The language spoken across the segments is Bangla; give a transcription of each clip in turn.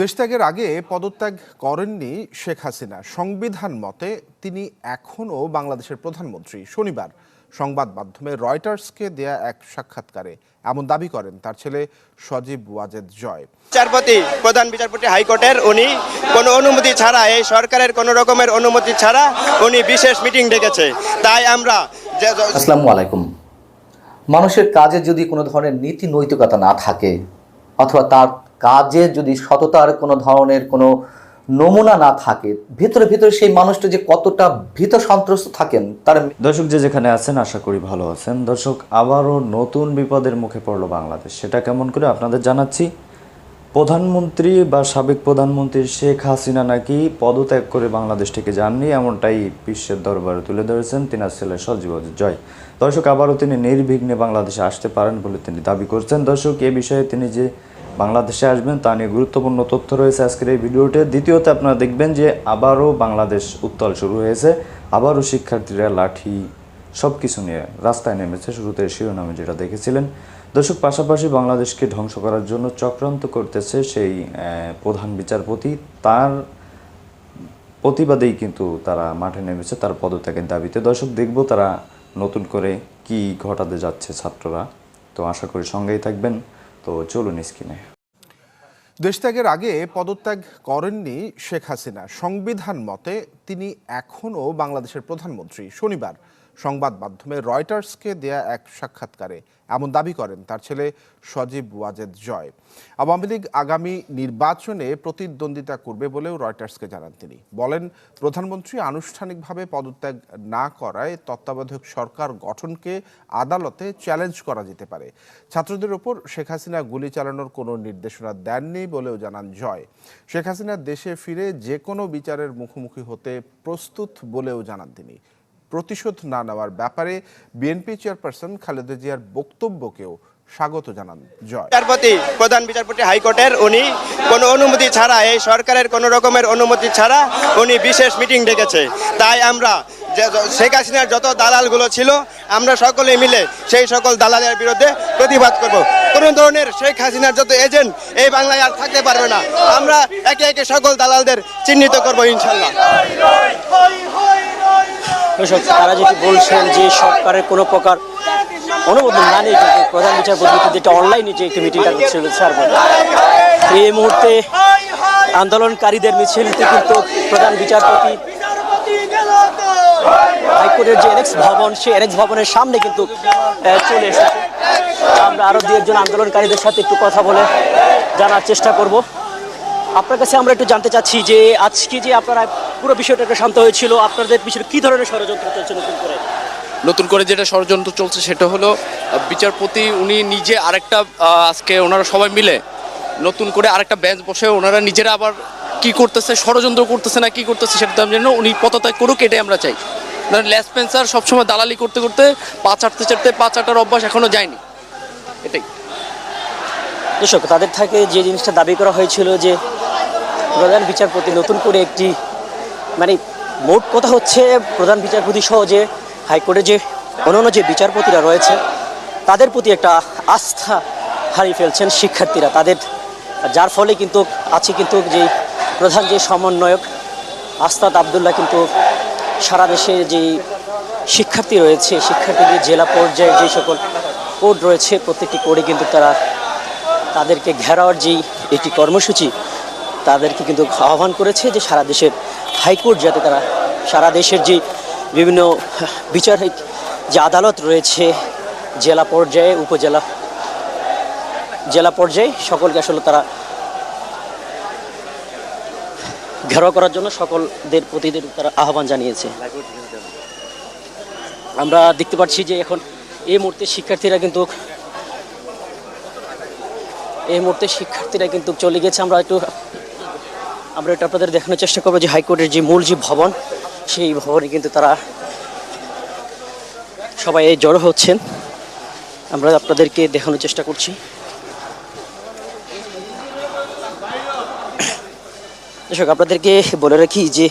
দেশত্যাগের আগে পদত্যাগ করেননি শেখ হাসিনা। সংবিধান মতে তিনি এখনও বাংলাদেশের প্রধানমন্ত্রী। শনিবার সংবাদ মাধ্যমে রয়টার্সকে দেয়া এক সাক্ষাৎকারে এমন দাবি করেন তার ছেলে সজীব ওয়াজেদ জয়। বিচারপতি প্রধান বিচারপতি হাইকোর্টের উনি কোনো অনুমতি ছাড়া এই সরকারের কোনো রকমের অনুমতি ছাড়া উনি বিশেষ মিটিং ডেকেছে। তাই আমরা আসসালামু আলাইকুম। মানুষের কাজে যদি কোনো ধরনের নীতি নৈতিকতা না থাকে অথবা তার কাজে যদি সততার কোনো ধরনের কোনো নমুনা না থাকে, ভিতরে ভিতরে সেই মানুষটা যে কতটা ভীত সন্ত্রস্ত থাকেন, তার দর্শক যে যেখানে আছেন, আশা করি ভালো আছেন। দর্শক, আবারও নতুন বিপদের মুখে পড়ল বাংলাদেশ। সেটা কেমন করে আপনাদের জানাচ্ছি। প্রধানমন্ত্রী বা সাবেক প্রধানমন্ত্রী শেখ হাসিনা নাকি পদত্যাগ করে বাংলাদেশ থেকে যাননি, এমনটাই বিশ্বের দরবারে তুলে ধরেছেন তিনার ছেলে সজীব জয়। দর্শক, আবারও তিনি নির্বিঘ্নে বাংলাদেশে আসতে পারেন বলে তিনি দাবি করছেন। দর্শক, এ বিষয়ে তিনি যে বাংলাদেশে আসবেন, তা নিয়ে গুরুত্বপূর্ণ তথ্য রয়েছে আজকের এই ভিডিওতে। দ্বিতীয়ত আপনারা দেখবেন যে আবারও বাংলাদেশ উত্তাল শুরু হয়েছে, আবারও শিক্ষার্থীরা লাঠি সব কিছু নিয়ে রাস্তায় নেমেছে। শুরুতে শিরোনামে যেটা দেখেছিলেন, দর্শক, পাশাপাশি বাংলাদেশকে ধ্বংস করার জন্য চক্রান্ত করতেছে সেই প্রধান বিচারপতি। তার প্রতিবাদেই কিন্তু তারা মাঠে নেমেছে তার পদত্যাগের দাবিতে। দর্শক, দেখব তারা নতুন করে কি ঘটাতে যাচ্ছে ছাত্ররা। তো আশা করি সঙ্গেই থাকবেন। তো চলুন স্ক্রিনে। দেশত্যাগের আগে পদত্যাগ করেননি শেখ হাসিনা। সংবিধান মতে তিনি এখনও বাংলাদেশের প্রধানমন্ত্রী। শনিবার সংবাদ মাধ্যমে রয়টার্সকে দেয়া এক সাক্ষাৎকারে এমন দাবি করেন তার ছেলে সজীব ওয়াজেদ জয়। আওয়ামী লীগ আগামী নির্বাচনে প্রতিদ্বন্দ্বিতা করবে বলেও রয়টার্সকে জানান তিনি। বলেন, প্রধানমন্ত্রী আনুষ্ঠানিকভাবে পদত্যাগ না করায় তত্ত্বাবধায়ক সরকার গঠনকে আদালতে চ্যালেঞ্জ করা যেতে পারে। ছাত্রদের ওপর শেখ হাসিনা গুলি চালানোর কোনো নির্দেশনা দেননি বলেও জানান জয়। শেখ হাসিনা দেশে ফিরে যে কোনো বিচারের মুখোমুখি হতে প্রস্তুত বলেও জানান তিনি। প্রতিশোধ না নেওয়ার ব্যাপারে বিএনপি চেয়ারপারসন খালেদা জিয়ার বক্তব্যকেও স্বাগত জানান জয়। বিচারপতি, প্রধান বিচারপতি হাইকোর্টের উনি কোনো অনুমতি ছাড়া, এই সরকারের কোনো রকমের অনুমতি ছাড়া উনি বিশেষ মিটিং ডেকেছে। তাই আমরা শেখ হাসিনার যত দালালগুলো ছিল, আমরা সকলে মিলে সেই সকল দালালের বিরুদ্ধে প্রতিবাদ করব। কোনো ধরনের শেখ হাসিনার যত এজেন্ট, এই বাংলায় আর থাকতে পারবে না। আমরা একে একে সকল দালালদের চিহ্নিত করব ইনশাল্লাহ। তারা যেটি বলছেন যে সরকারের কোনো প্রকার অনুমোদন না নিয়ে কিন্তু প্রধান বিচারপতি যেটা অনলাইনে যে একটি মিটিংটা করছিল, স্যার এই মুহূর্তে আন্দোলনকারীদের মিছিলটি কিন্তু প্রধান বিচারপতি হাইকোর্টের যে এনএক্স ভবন, সেই এনএক্স ভবনের সামনে কিন্তু চলে এসেছে। আমরা আরও দু একজন আন্দোলনকারীদের সাথে একটু কথা বলে জানার চেষ্টা করব। আপনার কাছে আমরা একটু জানতে চাচ্ছি যে আজকে যে আপনারা পুরো বিষয়টা একটা শান্ত হয়েছিল। আপনাদের পিছনে কি ধরনের ষড়যন্ত্র চলছে নতুন করে? নতুন করে যেটা ষড়যন্ত্র চলছে সেটা হলো বিচারপতি উনি নিজে আরেকটা আজকে ওনারা সবাই মিলে নতুন করে আরেকটা বেঞ্চ বসে ওনারা নিজেরা আবার কি করতেছে ষড়যন্ত্র করতেছে না কি করতেছে সেটা আমি জানি উনি পদত্যাগ করুক এটাই আমরা চাই। লেস পেন্সার সবসময় দালালি করতে করতে পা চাটতে চাটতে পা চাটার অভ্যাস এখনও যায়নি। এটাই। দর্শক তাদের থেকে যে জিনিসটা দাবি করা হয়েছিল যে প্রধান বিচারপতি নতুন করে একটি মানে মোট কথা হচ্ছে প্রধান বিচারপতি সহ যে হাইকোর্টে যে অন্যান্য যে বিচারপতিরা রয়েছে, তাদের প্রতি একটা আস্থা হারিয়ে ফেলছেন শিক্ষার্থীরা। তাদের, যার ফলে কিন্তু আছে কিন্তু যে প্রধান যে সমন্বয়ক আস্তাদ আবদুল্লাহ কিন্তু সারা দেশে যে শিক্ষার্থী রয়েছে, শিক্ষার্থীদের জেলা পর্যায়ে যে সকল কোড রয়েছে, প্রত্যেকটি কোডে কিন্তু তারা তাদেরকে ঘেরাওয়ার যেই একটি কর্মসূচি তাদেরকে কিন্তু আহ্বান করেছে যে সারা দেশের হাইকোর্ট যাতে তারা সারা দেশের যে বিভিন্ন বিচারিক যে আদালত রয়েছে জেলা পর্যায়ে, উপজেলা জেলা পর্যায়ে সকলকে আসলে তারা ঘেরাও করার জন্য সকলদের প্রতিদের তারা আহ্বান জানিয়েছে। আমরা দেখতে পাচ্ছি যে এখন এই মুহূর্তে শিক্ষার্থীরা কিন্তু এই মুহূর্তে শিক্ষার্থীরা কিন্তু চলে গেছে। আমরা একটু আমরা এটা আপনাদের দেখানোর চেষ্টা করব যে হাইকোর্টের যে মূল যে ভবন, সেই ভবনে কিন্তু তারা সবাই জড়ো হচ্ছেন। আমরা আপনাদেরকে দেখানোর চেষ্টা করছি। দর্শক, আপনাদেরকে বলে রাখি যে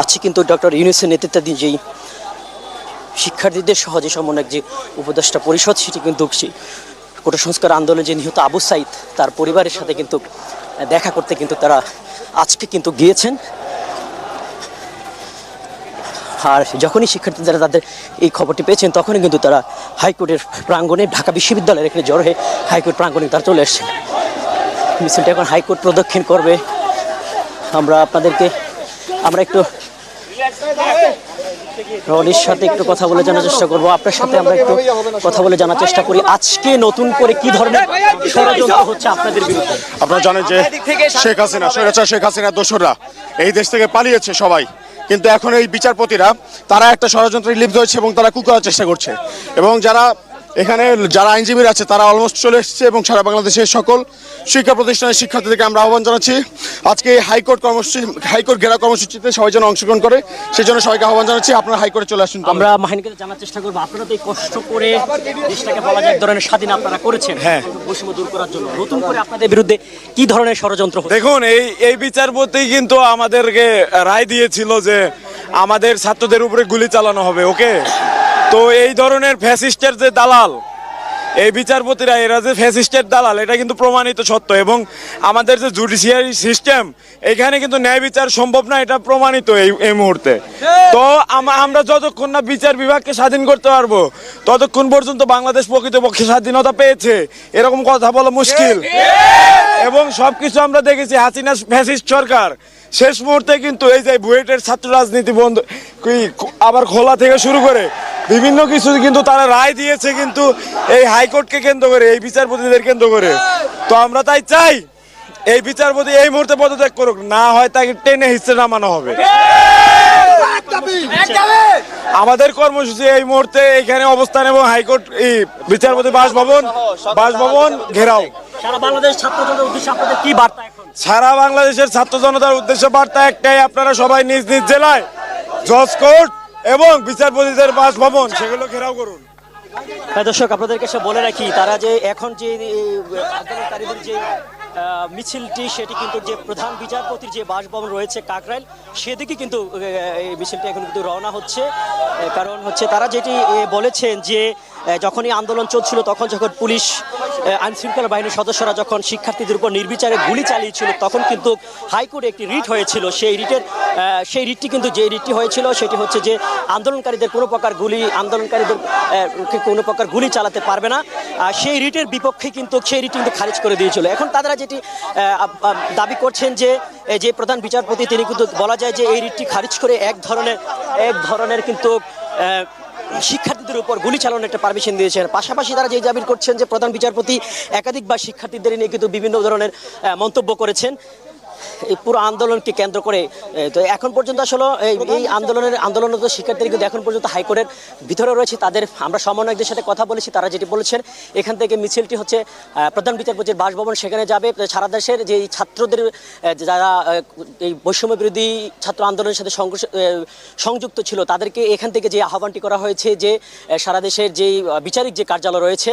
আজকে কিন্তু ডক্টর ইউনিসের নেতৃত্বাধীন যেই শিক্ষার্থীদের সহজে সমন্বয়ক যে উপদেষ্টা পরিষদ, সেটি কিন্তু সেই কোটা সংস্কার আন্দোলনে যে নিহত আবু সাইদ, তার পরিবারের সাথে কিন্তু দেখা করতে কিন্তু তারা আজকে কিন্তু গিয়েছেন। আর যখনই শিক্ষার্থী যারা তাদের এই খবরটি পেয়েছেন, তখনই কিন্তু তারা হাইকোর্টের প্রাঙ্গণে, ঢাকা বিশ্ববিদ্যালয়ের এখানে জড়ো হয়ে হাইকোর্ট প্রাঙ্গণে তারা চলে এসেছেন। মিছিলটা এখন হাইকোর্ট প্রদক্ষিণ করবে। আমরা আপনাদেরকে, আমরা একটু রনির সাথে একটু কথা বলে জানার চেষ্টা করব। আপনার সাথে আমরা একটু কথা বলে জানার চেষ্টা করি। আজকে নতুন করে কি ধরনের ষড়যন্ত্র হচ্ছে আপনাদের বিরুদ্ধে? আপনারা জানেন যে শেখ হাসিনা স্বৈরাচার শেখ হাসিনা দোসররা এই দেশ থেকে পালিয়েছে সবাই। কিন্তু এখন এই বিচারপতিরা তারা একটা ষড়যন্ত্রে লিপ্ত হয়েছে এবং তারা কুকরার চেষ্টা করছে। এবং যারা এখানে যারা আইনজীবীরা আছে তারা অলমোস্ট চলে এসেছে এবং সারা বাংলাদেশের সকল শিক্ষা প্রতিষ্ঠানের শিক্ষার্থীদেরকে আমরা আহ্বান জানাচ্ছি। আজকে হাইকোর্ট কর্মসূচি হাইকোর্ট ঘেরা কর্মসূচিতে সবাই যেন অংশগ্রহণ করে সেই জন্য সবাইকে আহ্বান জানাচ্ছি আপনারা হাইকোর্টে চলে আসুন আমরা মাহিনীকে জানার চেষ্টা করব আপনারা তো এই কষ্ট করে দেশটাকে বলা যায় এক ধরনের স্বাধীন আপনারা করেছেন। হ্যাঁ। বৈষম্য দূর করার জন্য নতুন করে আপনাদের বিরুদ্ধে কি ধরনের ষড়যন্ত্র দেখুন এই এই বিচার বিচারপতি কিন্তু আমাদেরকে রায় দিয়েছিল যে আমাদের ছাত্রদের উপরে গুলি চালানো হবে ওকে? তো এই ধরনের ফ্যাসিস্টের যে দালাল এই বিচারপতিরা এরা যে ফ্যাসিস্টের দালাল এটা কিন্তু প্রমাণিত সত্য। এবং আমাদের যে জুডিশিয়ারি সিস্টেম এখানে কিন্তু ন্যায় বিচার সম্ভব না এটা প্রমাণিত এই এই মুহূর্তে। তো আম- আমরা যতক্ষণ না বিচার বিভাগকে স্বাধীন করতে পারব ততক্ষণ পর্যন্ত বাংলাদেশ প্রকৃতপক্ষে স্বাধীনতা পেয়েছে। এরকম কথা বলা মুশকিল। এবং সবকিছু আমরা দেখেছি হাসিনা ফ্যাসিস্ট সরকার। শেষ মুহূর্তে কিন্তু এই যে বুয়েটের ছাত্র রাজনীতি বন্ধ কি- আবার খোলা থেকে শুরু করে বিভিন্ন কিছু কিন্তু তারা রায় দিয়েছে কিন্তু এই হাইকোর্টকে কেন্দ্র করে এই বিচারপতিদের কেন্দ্র করে। তো আমরা তাই চাই এই বিচারপতি এই মুহূর্তে পদত্যাগ করুক না হয় তাকে টেনে হিসেবে নামানো হবে। আমাদের কর্মসূচি এই মুহূর্তে এখানে অবস্থান এবং হাইকোর্ট এই বিচারপতি বাসভবন বাসভবন ঘেরাও। সারা বাংলাদেশের ছাত্র জনতার উদ্দেশ্য বার্তা একটাই আপনারা সবাই নিজ নিজ জেলায় জজ কোর্ট এবং বিচারপতিদের বাসভবন, সেগুলো ঘেরাও করুন। দর্শক, আপনাদেরকে সে বলে রাখি, তারা যে এখন যে আন্দোলনকারীদের যে মিছিলটি, সেটি কিন্তু যে প্রধান বিচারপতির যে বাসভবন রয়েছে কাকরাইল, সেদিকে কিন্তু এই মিছিলটি এখন কিন্তু রওনা হচ্ছে। কারণ হচ্ছে তারা যেটি বলেছেন যে যখনই আন্দোলন চলছিল, তখন যখন পুলিশ আইন শৃঙ্খলা বাহিনীর সদস্যরা যখন শিক্ষার্থীদের উপর নির্বিচারে গুলি চালিয়েছিল, তখন কিন্তু হাইকোর্টে একটি রিট হয়েছিল। সেই রিটের সেই রিটটি কিন্তু যে রিটটি হয়েছিল, সেটি হচ্ছে যে আন্দোলনকারীদের কোনো প্রকার গুলি, আন্দোলনকারীদের কোনো প্রকার গুলি চালাতে পারবে না। সেই রিটের বিপক্ষে কিন্তু, সেই রিট কিন্তু খারিজ করে দিয়েছিল। এখন তারা যেটি দাবি করছেন যে যে প্রধান বিচারপতি, তিনি কিন্তু বলা যায় যে এই রিটটি খারিজ করে এক ধরনের এক ধরনের কিন্তু শিক্ষার্থীদের উপর গুলি চালানোর একটা পারমিশন দিয়েছেন। পাশাপাশি তারা যে দাবি করছেন যে প্রধান বিচারপতি একাধিকবার শিক্ষার্থীদের নিয়ে কিন্তু বিভিন্ন ধরনের মন্তব্য করেছেন। এই পুরো আন্দোলনকে কেন্দ্র করে তো এখন পর্যন্ত আসলে এই- আন্দোলনের আন্দোলনরত শিক্ষার্থীরা কিন্তু এখন পর্যন্ত হাইকোর্টের ভিতরে রয়েছে। তাদের আমরা সমন্বয়কদের সাথে কথা বলেছি, তারা যেটি বলেছেন, এখান থেকে মিছিলটি হচ্ছে প্রধান বিচারপতির বাসভবন, সেখানে যাবে। সারা দেশের যে ছাত্রদের যারা এই বৈষম্য বিরোধী ছাত্র আন্দোলনের সাথে সংযুক্ত ছিল, তাদেরকে এখান থেকে যে আহ্বানটি করা হয়েছে যে সারা দেশের যে বিচারিক যে কার্যালয় রয়েছে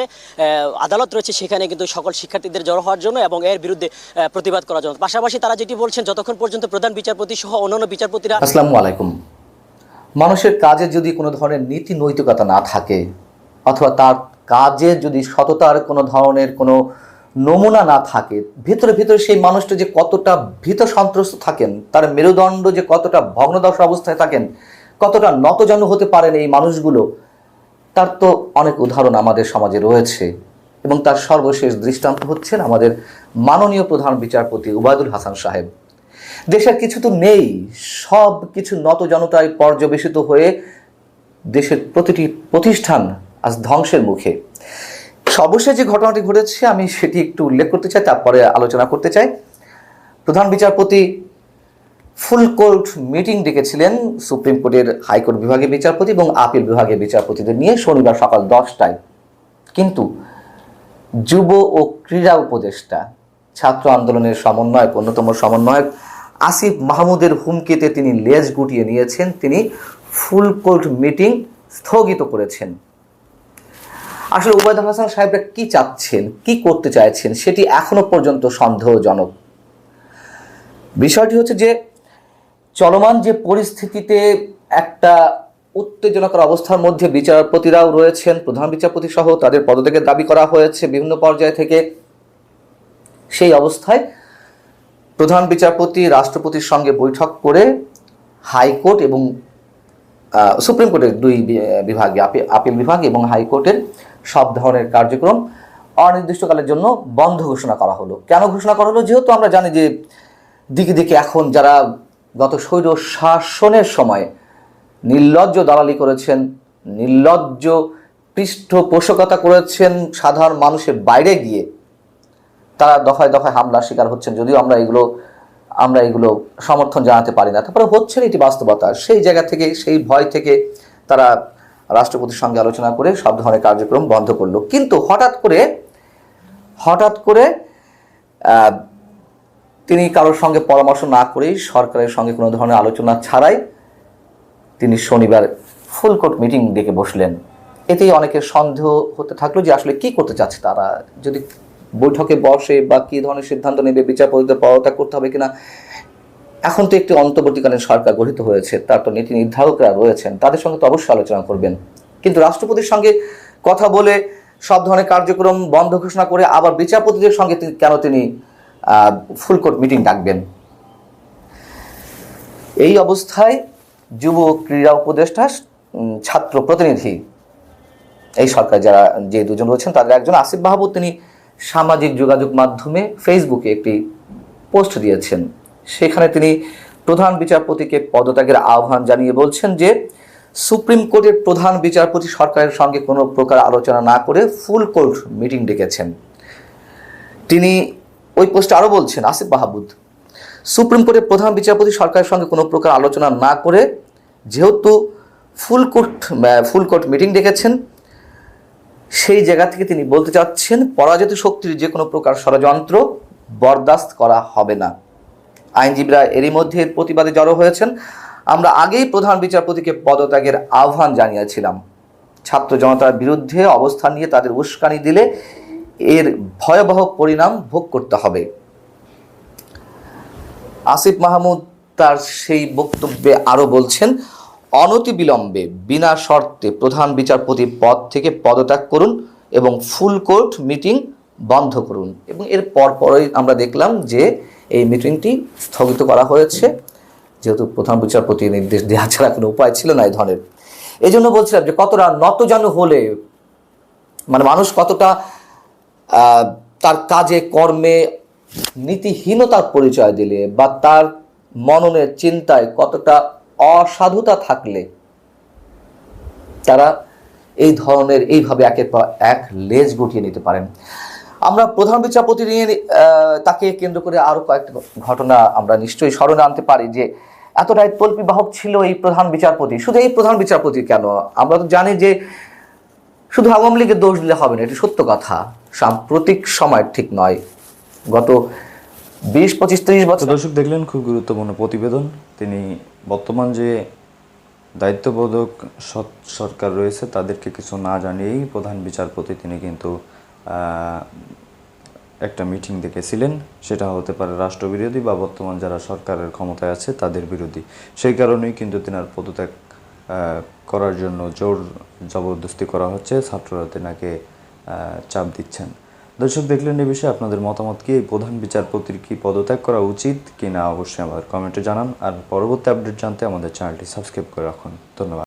আদালত রয়েছে, সেখানে কিন্তু সকল শিক্ষার্থীদের জড়ো হওয়ার জন্য এবং এর বিরুদ্ধে প্রতিবাদ করার জন্য। পাশাপাশি তারা যেটি বলছেন, যতক্ষণ পর্যন্ত প্রধান বিচারপতি সহ অন্যান্য বিচারপতিরা আসসালামু আলাইকুম। মানুষের কাজে যদি কোনো ধরনের নীতি নৈতিকতা না থাকে, অথবা তার কাজে যদি সততার কোনো ধরনের কোনো নমুনা না থাকে, ভিতরে ভিতরে সেই মানুষটা যে কতটা ভীত সন্ত্রস্ত থাকেন, তার মেরুদণ্ড যে কতটা ভগ্নদশ অবস্থায় থাকেন, কতটা নতজানু হতে পারেন এই মানুষগুলো, তার তো অনেক উদাহরণ আমাদের সমাজে রয়েছে। এবং তার সর্বশেষ দৃষ্টান্ত হচ্ছেন আমাদের মাননীয় প্রধান বিচারপতি উবায়দুল হাসান সাহেব। দেশের কিছু তো নেই, সব কিছু নত জনতায় পর্যবেসিত হয়ে দেশের প্রতিটি প্রতিষ্ঠান আজ ধ্বংসের মুখে। সর্বশেষ যে ঘটনাটি ঘটেছে, আমি সেটি একটু উল্লেখ করতে চাই, তারপরে আলোচনা করতে চাই। প্রধান বিচারপতি ফুল কোর্ট মিটিং ডেকেছিলেন সুপ্রিম কোর্টের হাইকোর্ট বিভাগের বিচারপতি এবং আপিল বিভাগের বিচারপতিদের নিয়ে শনিবার সকাল দশটায়। কিন্তু যুব ও ক্রীড়া উপদেষ্টা, ছাত্র আন্দোলনের সমন্বয়ক, অন্যতম সমন্বয়ক আসিফ মাহমুদের হুমকিতে তিনি লেজ গুটিয়ে নিয়েছেন। তিনি ফুল কোর্ট মিটিং স্থগিত করেছেন। আসলে উবায়দুল হাসান সাহেবরা কি চাচ্ছেন, কি করতে চাইছেন, সেটি এখনও পর্যন্ত সন্দেহজনক। বিষয়টি হচ্ছে যে, চলমান যে পরিস্থিতিতে একটা উত্তেজনাকর অবস্থার মধ্যে বিচারপতিরাও রয়েছেন। প্রধান বিচারপতি সহ তাদের পদত্যাগের দাবি করা হয়েছে। বিভিন্ন পর্যায় থেকে সেই অবস্থায় প্রধান বিচারপতি, রাষ্ট্রপতির সঙ্গে বৈঠক করে হাইকোর্ট এবং সুপ্রিম কোর্টের দুই বিভাগে, আপি- আপিল বিভাগ এবং হাইকোর্টের সব ধরনের কার্যক্রম অনির্দিষ্টকালের জন্য বন্ধ ঘোষণা করা হলো। কেন ঘোষণা করা হলো? যেহেতু আমরা জানি যে দিকে দিকে এখন যারা গত স্বৈর শাসনের সময় নির্লজ্জ দালালি করেছেন, নির্লজ্জ পৃষ্ঠপোষকতা করেছেন সাধারণ মানুষের বাইরে গিয়ে। তারা দফায় দফায় হামলার শিকার হচ্ছেন, যদিও আমরা এগুলো আমরা এগুলো সমর্থন জানাতে পারি না। তারপরে হচ্ছে এটি বাস্তবতা। সেই জায়গা থেকে, সেই ভয় থেকে তারা রাষ্ট্রপতির সঙ্গে আলোচনা করে সব ধরনের কার্যক্রম বন্ধ করল। কিন্তু হঠাৎ করে হঠাৎ করে তিনি কারোর সঙ্গে পরামর্শ না করেই সরকারের সঙ্গে কোনো ধরনের আলোচনা ছাড়াই তিনি শনিবার ফুল কোর্ট মিটিং ডেকে বসলেন। এতেই অনেকের সন্দেহ হতে থাকল যে আসলে কি করতে চাচ্ছে তারা। যদি বৈঠকে বসে বা কি ধরনের সিদ্ধান্ত নেবে বিচারপতিদের পদত্যাগ করতে হবে কিনা, এখন তো একটি অন্তর্বর্তীকালীন সরকার গঠিত হয়েছে, তার তো নীতি নির্ধারকরা রয়েছেন, তাদের সঙ্গে তো অবশ্যই আলোচনা করবেন। কিন্তু রাষ্ট্রপতির সঙ্গে কথা বলে সব ধরনের কার্যক্রম বন্ধ ঘোষণা করে আবার বিচারপতিদের সঙ্গে কেন তিনি ফুল কোর্ট মিটিং ডাকবেন? এই অবস্থায় যুব ক্রীড়া উপদেষ্টা ছাত্র প্রতিনিধি। এই সরকার যারা যে দুজন রয়েছেন, তাদের একজন আসিফ মাহবুব তিনি সামাজিক যোগাযোগ মাধ্যমে ফেসবুকে একটি পোস্ট দিয়েছেন। সেখানে তিনি প্রধান বিচারপতিকে পদত্যাগের আহ্বান জানিয়ে বলছেন যে, সুপ্রিম কোর্টের প্রধান বিচারপতি সরকারের সঙ্গে কোনো প্রকার আলোচনা না করে ফুল কোর্ট মিটিং ডেকেছেন। তিনি ওই পোস্টে আরও বলছেন, আসিফ মাহবুদ সুপ্রিম কোর্টের প্রধান বিচারপতি সরকারের সঙ্গে কোনো প্রকার আলোচনা না করে যেহেতু full court full court meeting ডেকেছেন, সেই জায়গা থেকে তিনি বলতে চাচ্ছেন পরাজিত শক্তির যে কোনো প্রকার ষড়যন্ত্র বরদাস্ত করা হবে না। আইনজীবীরা এরই মধ্যে প্রতিবাদে জড়ো হয়েছেন। আমরা আগেই প্রধান বিচারপতিকে পদত্যাগের আহ্বান জানিয়েছিলাম। ছাত্র জনতার বিরুদ্ধে অবস্থান নিয়ে তাদের উস্কানি দিলে এর ভয়াবহ পরিণাম ভোগ করতে হবে। আসিফ মাহমুদ তার সেই বক্তব্যে আরও বলছেন অনতিবিলম্বে বিনা শর্তে প্রধান বিচারপতি পদ থেকে পদত্যাগ করুন এবং ফুল কোর্ট মিটিং বন্ধ করুন। এবং এর পরপরই আমরা দেখলাম যে এই মিটিংটি স্থগিত করা হয়েছে। যেহেতু প্রধান বিচারপতি নির্দেশ দেওয়া ছাড়া কোনো উপায় ছিল না এই ধরনের। এই জন্য বলছিলাম যে কতটা নতজানু হলে মানে মানুষ কতটা তার কাজে, কর্মে নীতিহীনতার পরিচয় দিলে বা তার মননের চিন্তায় কতটা অসাধুতা থাকলে তারা এই ধরনের এইভাবে একের পর এক লেজ গুটিয়ে নিতে পারেন। আমরা প্রধান বিচারপতি নিয়ে তাকে কেন্দ্র করে আরও কয়েকটা ঘটনা আমরা নিশ্চয়ই স্মরণে আনতে পারি যে এতটাই তল্পিবাহক ছিল এই প্রধান বিচারপতি। শুধু এই প্রধান বিচারপতি কেন? আমরা তো জানি যে শুধু আওয়ামী লীগের দোষ দিলে হবে না, এটি সত্য কথা। সাম্প্রতিক সময় ঠিক নয়। গত বিশ, পঁচিশ, ত্রিশ বছর দর্শক দেখলেন, খুব গুরুত্বপূর্ণ প্রতিবেদন। তিনি বর্তমান যে দায়িত্ববোধক সৎ সরকার রয়েছে, তাদেরকে কিছু না জানিয়েই প্রধান বিচারপতি তিনি কিন্তু একটা মিটিং দেখেছিলেন সেটা হতে পারে রাষ্ট্রবিরোধী বা বর্তমান যারা সরকারের ক্ষমতায় আছে, তাদের বিরোধী। সেই কারণেই কিন্তু তেনার পদত্যাগ করার জন্য জোর জবরদস্তি করা হচ্ছে। ছাত্ররা তেনাকে চাপ দিচ্ছেন। দর্শক, দেখলেন এ বিষয়ে আপনাদের মতামত কি? এই প্রধান বিচারপতির কি পদত্যাগ করা উচিত কি না অবশ্যই আমাদের কমেন্টে জানান। আর পরবর্তী আপডেট জানতে আমাদের চ্যানেলটি সাবস্ক্রাইব করে রাখুন। ধন্যবাদ।